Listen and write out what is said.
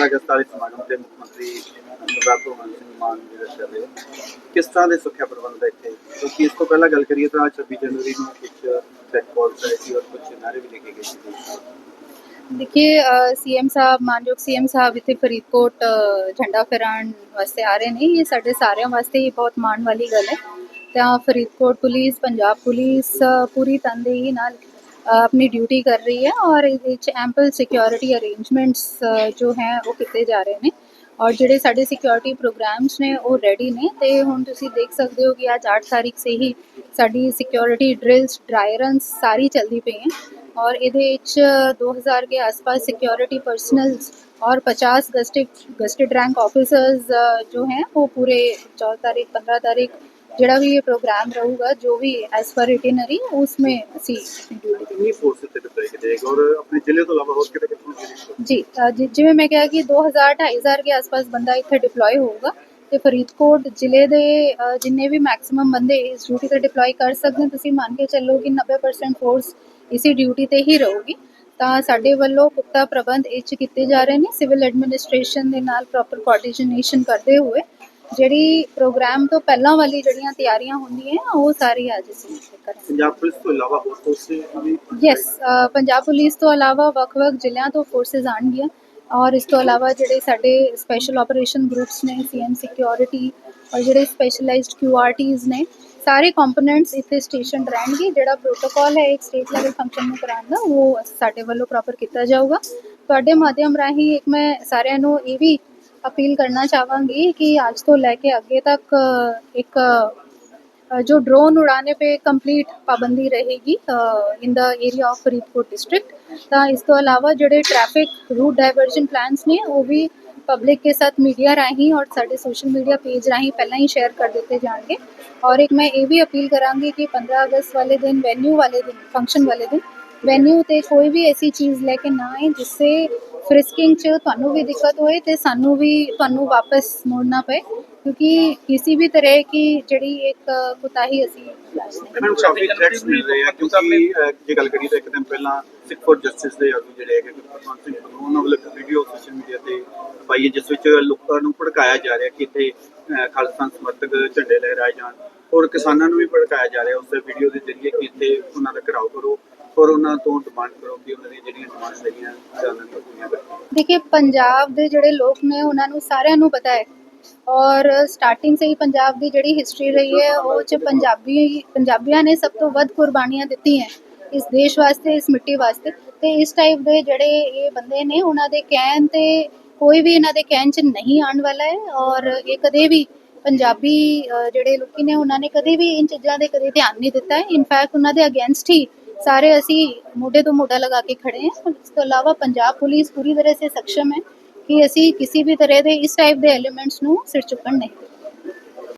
15 ਅਗਸਤ ਵਾਲੇ ਸਮਾਗਮ ਤੇ ਮੁੱਖ ਮੰਤਰੀ ਸਰਦਾਰ ਭਗਵੰਤ ਸਿੰਘ ਮਾਨ ਜੀ ਦਾ ਚੱਲ ਰਹੇ ਕਿਸ ਤਰ੍ਹਾਂ ਦੇ ਸੁਰੱਖਿਆ ਪ੍ਰਬੰਧ ਹੈ ਇੱਥੇ? ਕਿਉਂਕਿ ਇਸ ਤੋਂ ਪਹਿਲਾਂ ਗੱਲ ਕਰੀਏ ਤਾਂ 26 ਜਨਵਰੀ ਨੂੰ ਕੁਝ ਚੈੱਕ ਪੋਸਟ ਆਏ ਸੀ ਔਰ ਕੁਝ ਨਾਰੇ ਵੀ ਲਿਖੇ ਗਏ ਸੀ। ਦੇਖिए ਸੀਐਮ ਸਾਹਿਬ, ਮਾਨਯੋਗ ਸੀਐਮ ਸਾਹਿਬ ਇੱਥੇ ਫਰੀਦਕੋਟ ਝੰਡਾ ਫਹਿਰਾਉਣ ਵਾਸਤੇ ਆ ਰਹੇ ਨੇ। ਇਹ ਸਾਡੇ ਸਾਰਿਆਂ ਵਾਸਤੇ ਹੀ ਬਹੁਤ ਮਾਣ ਵਾਲੀ ਗੱਲ ਹੈ। ਤਾਂ ਫਰੀਦਕੋਟ ਪੁਲਿਸ, ਪੰਜਾਬ ਪੁਲਿਸ, ਪੂਰੀ ਤਨਦੇਹੀ ਨਾਲ ਆਪਣੀ ਡਿਊਟੀ ਕਰ ਰਹੀ ਹੈ ਔਰ ਇਹਦੇ ਵਿੱਚ ਐਂਪਲ ਸਿਕਿਉਰਿਟੀ ਅਰੇਂਜਮੈਂਟਸ ਜੋ ਹੈ ਉਹ ਕੀਤੇ ਜਾ ਰਹੇ ਨੇ ਔਰ ਜਿਹੜੇ ਸਾਡੇ ਸਿਕਿਉਰਿਟੀ ਪ੍ਰੋਗਰਾਮਸ ਨੇ ਉਹ ਰੈਡੀ ਨੇ ਤੇ ਹੁਣ ਤੁਸੀਂ ਦੇਖ ਸਕਦੇ ਹੋ ਕਿ ਅੱਜ 8 ਤਾਰੀਖ ਸੇ ਹੀ ਸਾਡੀ ਸਿਕਿਉਰਿਟੀ ਡ੍ਰਿਲਸ ਡਰਾਈ ਰਨਸ ਸਾਰੀ ਚੱਲਦੀ ਪਈ ਹੈ और ਇਹਦੇ ਵਿੱਚ 2000 के आसपास सिक्योरिटी पर्सनल्स और 50 गस्टेड गस्टेड रैंक ऑफिसर्स जो हैं वो पूरे 14 तारीख 15 तारीख ਜਿਹੜਾ ਵੀ ਇਹ ਪ੍ਰੋਗਰਾਮ ਰਹੂਗਾ ਜੋ ਵੀ ਐਸ ਪਰ ਇਟੀਨਰੀ ਉਸमें ਅਸੀਂ ਡਿਊਟੀ ਕਿੰਨੀ ਫੋਰਸ ਇੱਥੇ ਡਿਪਲੋਏ ਕੀਤੀ ਜਾਏਗੀ ਔਰ ਆਪਣੇ ਜ਼ਿਲ੍ਹੇ ਤੋਂ ਇਲਾਵਾ ਹੋਰ ਕਿਤੇ ਕਿਤੇ ਜੀ ਅ, ਜਿ- ਜਿਵੇਂ ਮੈਂ ਕਿਹਾ ਕਿ 2000 2500 ਦੇ ਆਸ-ਪਾਸ ਬੰਦਾ ਇੱਥੇ ਡਿਪਲੋਏ ਹੋਊਗਾ ਤੇ ਫਰੀਦਕੋਟ ਜ਼ਿਲ੍ਹੇ ਦੇ ਅ, ਜਿੰਨੇ ਵੀ ਮੈਕਸਿਮਮ ਬੰਦੇ ਇਸ ਡਿਊਟੀ ਤੇ ਡਿਪਲੋਏ ਕਰ ਸਕਦੇ ਹੋ ਤੁਸੀਂ ਮੰਨ ਕੇ ਚੱਲੋ ਕਿ 90% ਫੋਰਸ ਇਸੇ ਡਿਊਟੀ ਤੇ ਹੀ ਰਹੂਗੀ। ਤਾਂ ਸਾਡੇ ਵੱਲੋਂ ਪੁਖਤਾ ਪ੍ਰਬੰਧ ਇਹ 'ਚ ਕੀਤੇ ਜਾ ਰਹੇ ਨੇ ਸਿਵਲ ਐਡਮਿਨਿਸਟ੍ਰੇਸ਼ਨ ਦੇ ਨਾਲ ਪ੍ਰੋਪਰ ਕੋਆਰਡੀਨੇਸ਼ਨ ਕਰਦੇ ਹੋਏ। ਜਿਹੜੀ ਪ੍ਰੋਗਰਾਮ ਤੋਂ ਪਹਿਲਾਂ ਵਾਲੀ ਜਿਹੜੀਆਂ ਤਿਆਰੀਆਂ ਹੁੰਦੀਆਂ ਉਹ ਸਾਰੀ ਅੱਜ ਅਸੀਂ ਕਰਾਂਗੇ। ਪੰਜਾਬ ਪੁਲਿਸ ਤੋਂ ਇਲਾਵਾ ਹੋਰ ਫੋਰਸੇ ਵੀ ਯੈਸ ਪੰਜਾਬ ਪੁਲਿਸ ਤੋਂ ਇਲਾਵਾ ਵੱਖ-ਵੱਖ ਜ਼ਿਲ੍ਹਿਆਂ ਤੋਂ ਫੋਰਸਸ ਆਉਣਗੀਆਂ। ਔਰ ਇਸ ਤੋਂ ਇਲਾਵਾ ਜਿਹੜੇ ਸਾਡੇ ਸਪੈਸ਼ਲ ਆਪਰੇਸ਼ਨ ਗਰੁੱਪਸ ਨੇ ਸੀਐਮ ਸਿਕਿਉਰਿਟੀ ਔਰ ਜਿਹੜੇ ਸਪੈਸ਼ਲਾਈਜ਼ਡ ਕਿਊਆਰਟੀਜ਼ ਨੇ ਸਾਰੇ ਕੰਪੋਨੈਂਟਸ ਇੱਥੇ ਸਟੇਸ਼ਨ ਰਹਿਣਗੇ। ਜਿਹੜਾ ਪ੍ਰੋਟੋਕਾਲ ਹੈ ਇੱਕ ਸਟੇਟ ਲੈਵਲ ਫੰਕਸ਼ਨ ਨੂੰ ਕਰਾਉਣ ਦਾ ਉਹ ਸਾਡੇ ਵੱਲੋਂ ਪ੍ਰੋਪਰ ਕੀਤਾ ਜਾਊਗਾ। ਤੁਹਾਡੇ ਮਾਧਿਅਮ ਰਾਹੀਂ ਇੱਕ ਮੈਂ ਸਾਰਿਆਂ ਨੂੰ ਇਹ ਵੀ ਅਪੀਲ ਕਰਨਾ ਚਾਹਾਂਗੀ ਕਿ ਅੱਜ ਤੋਂ ਲੈ ਕੇ ਅੱਗੇ ਤੱਕ ਅ, ਇੱਕ अ, जो ड्रोन उड़ाने पे कंप्लीट पाबंदी रहेगी in the area of Faridkot district ਤਾਂ ਇਸ ਤੋਂ ਇਲਾਵਾ ਜਿਹੜੇ ਟ੍ਰੈਫਿਕ ਰੂਟ ਡਾਇਵਰਜਨ ਪਲਾਨਸ ਨੇ ਉਹ ਵੀ ਪਬਲਿਕ ਕੇ ਸਾਥ ਮੀਡੀਆ ਰਾਹੀਂ ਔਰ ਸਾਡੇ ਸੋਸ਼ਲ ਮੀਡੀਆ ਪੇਜ ਰਾਹੀਂ ਪਹਿਲਾਂ ਹੀ ਸ਼ੇਅਰ ਕਰ ਦਿੱਤੇ ਜਾਣਗੇ ਔਰ ਇੱਕ ਮੈਂ ਇਹ ਵੀ ਅਪੀਲ ਕਰਾਂਗੀ ਕਿ 15 ਅਗਸਤ ਵਾਲੇ ਦਿਨ ਵੈਨਿਊ ਵਾਲੇ ਦਿਨ ਫੰਕਸ਼ਨ ਵਾਲੇ ਦਿਨ ਵੈਨਿਊ ਤੇ ਕੋਈ ਵੀ ਐਸੀ ਚੀਜ਼ ਲੈ ਕੇ ਨਾ ਆਏ ਜਿਸ ਸੇ ਫ੍ਰਿਸਕਿੰਗ ਚ ਤੁਹਾਨੂੰ ਵੀ ਦਿੱਕਤ ਹੋਏ ਤੇ ਸਾਨੂੰ ਵੀ ਤੁਹਾਨੂੰ ਵਾਪਸ ਮੋੜਨਾ ਪਏ ਕਿਉਂਕਿ ਕਿਸੇ ਵੀ ਤਰ੍ਹਾਂ ਕੀ ਜਿਹੜੀ ਇੱਕ ਕੁਤਾਹੀ ਅਸੀਂ ਮੈਨੂੰ ਕਾਫੀ ਥ੍ਰੈਟਸ ਮਿਲ ਰਹੇ ਆ ਕਿਉਂਕਿ ਜੇ ਗੱਲ ਕਰੀਏ ਤਾਂ ਇੱਕ ਦਿਨ ਪਹਿਲਾਂ ਸਿੱਖ ਫੋਰ ਜਸਟਿਸ ਦੇ ਆਗੂ ਜਿਹੜੇ ਹੈਗੇ ਗੁਰਪ੍ਰਸਾਦ ਸਿੰਘ ਉਹਨਾਂ ਵੱਲੋਂ ਇੱਕ ਵੀਡੀਓ ਸੋਸ਼ਲ ਮੀਡੀਆ ਤੇ ਪਾਈ ਜਿਸ ਵਿੱਚ ਲੋਕਾਂ ਨੂੰ ਭੜਕਾਇਆ ਜਾ ਰਿਹਾ ਕਿ ਇੱਥੇ ਖਾਲਿਸਤਾਨ ਸਮਰਥਕ ਝੰਡੇ ਲਹਿਰਾਏ ਜਾਣ ਔਰ ਕਿਸਾਨਾਂ ਨੂੰ ਵੀ ਭੜਕਾਇਆ ਜਾ ਰਿਹਾ ਉਸ ਵੀਡੀਓ ਦੇ ਜ਼ਰੀਏ ਕਿ ਇੱਥੇ ਉਹਨਾਂ ਦਾ ਘਿਰਾਓ ਕਰੋ ਔਰ ਉਹਨਾਂ ਤੋਂ ਡਿਮਾਂਡ ਕਰੋ ਕਿ ਉਹਨਾਂ ਦੀਆਂ ਜਿਹੜੀਆਂ ਡਿਮਾਂਡਸ ਹੈਗੀਆਂ ਜਾਣਨ ਦੇਖिए ਪੰਜਾਬ ਦੇ ਜਿਹੜੇ ਲੋਕ ਨੇ, ਉਹਨਾਂ ਨੂੰ ਸਾਰਿਆਂ ਨੂੰ ਪਤਾ ਹੈ। ਔਰ ਸਟਾਰਟਿੰਗ ਸੇ ਹੀ ਪੰਜਾਬ ਦੀ ਜਿਹੜੀ ਹਿਸਟਰੀ ਰਹੀ ਹੈ, ਉਹ ਚ ਪੰਜਾਬੀ, ਪੰਜਾਬੀਆਂ ਨੇ ਸਭ ਤੋਂ ਵੱਧ ਕੁਰਬਾਨੀਆਂ ਦਿੱਤੀਆਂ ਇਸ ਦੇਸ਼ ਵਾਸਤੇ, ਇਸ ਮਿੱਟੀ ਵਾਸਤੇ। ਤੇ ਇਸ ਟਾਈਪ ਦੇ ਜਿਹੜੇ ਇਹ ਬੰਦੇ ਨੇ, ਉਹਨਾਂ ਦੇ ਕਹਿਣ ਤੇ ਕੋਈ ਵੀ ਇਹਨਾਂ ਦੇ ਕਹਿਣ ਚ ਨਹੀਂ ਆਉਣ ਵਾਲਾ ਹੈ। ਔਰ ਇਹ ਕਦੇ ਵੀ ਪੰਜਾਬੀ ਜਿਹੜੇ ਲੋਕੀ ਨੇ, ਉਹਨਾਂ ਨੇ ਕਦੇ ਵੀ ਇਨ ਚੀਜ਼ਾਂ ਦੇ ਕਦੇ ਧਿਆਨ ਨਹੀਂ ਦਿੱਤਾ ਹੈ। ਇਨਫੈਕਟ ਉਹਨਾਂ ਦੇ ਅਗੇਂਸਟ ਹੀ ਸਾਰੇ ਅਸੀਂ ਮੋਢੇ ਤੋਂ ਮੋਢਾ ਲਗਾ ਕੇ ਖੜੇ ਹਾਂ। ਇਸ ਤੋਂ ਇਲਾਵਾ ਪੰਜਾਬ ਪੁਲਿਸ ਪੂਰੀ ਤਰ੍ਹਾਂ ਸੇ ਸક્ષਮ ਹੈ ਕਿ ਅਸੀਂ ਕਿਸੇ ਵੀ ਤਰ੍ਹਾਂ ਦੇ ਇਸ ਟਾਈਪ ਦੇ ਐਲੀਮੈਂਟਸ ਨੂੰ ਸਿਰ ਚੁੱਕਣ ਨਹੀਂ।